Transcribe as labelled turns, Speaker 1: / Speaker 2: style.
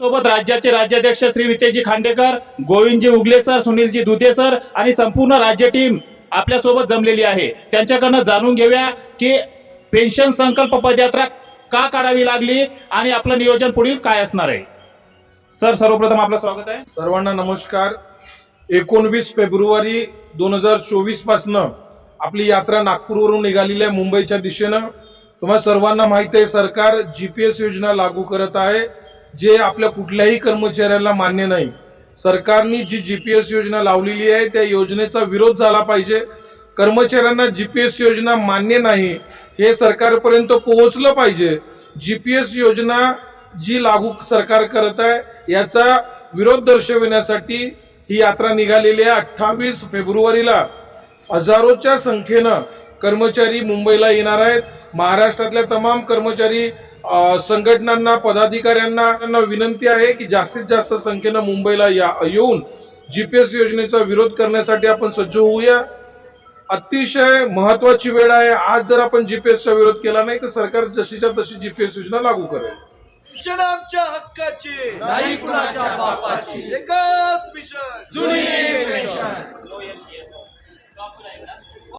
Speaker 1: सोबत राज्याचे राज्याध्यक्ष श्री वितेजी खांडेकर गोविंदजी उगले सर सुनीलजी दुधे सर आणि संपूर्ण राज्य टीम आपल्यासोबत जमलेली आहे. त्यांच्याकडनं जाणून घेऊया की पेन्शन संकल्प पदयात्रा का काढावी लागली आणि आपलं नियोजन पुढील काय असणार आहे? सर सर्वप्रथम आपलं स्वागत आहे.
Speaker 2: सर्वांना नमस्कार. एकोणवीस फेब्रुवारी दोन हजार चोवीस पासनं आपली यात्रा नागपूरवरून निघालेली आहे मुंबईच्या दिशेनं. तुम्हाला सर्वांना माहिती आहे सरकार जीपीएस योजना लागू करत आहे. जे आपल्या कुठल्याही कर्मचाऱ्याला मान्य नाही. सरकारने जी जीपीएस योजना लावलेली आहे त्या योजनेचा विरोध झाला पाहिजे. कर्मचाऱ्यांना जीपीएस योजना मान्य नाही हे सरकारपर्यंत पोहोचलं पाहिजे. जीपीएस योजना जी लागू सरकार करत आहे याचा विरोध दर्शविण्यासाठी ही यात्रा निघालेली आहे अठ्ठावीस फेब्रुवारीला. हजारोच्या संख्येनं कर्मचारी मुंबईला येणार आहेत. महाराष्ट्रातल्या तमाम कर्मचारी संघटनांना पदाधिकाऱ्यांना विनंती आहे की जास्तीत जास्त संख्येनं मुंबईला या येऊन जीपीएस योजनेचा विरोध करण्यासाठी आपण सज्ज होऊया. अतिशय महत्वाची वेळ आहे. आज जर आपण जीपीएसचा विरोध केला नाही तर सरकार जशीच्या तशी जीपीएस योजना लागू करेल.
Speaker 3: आमच्या हक्काची. एकच मिशन.
Speaker 4: जुनी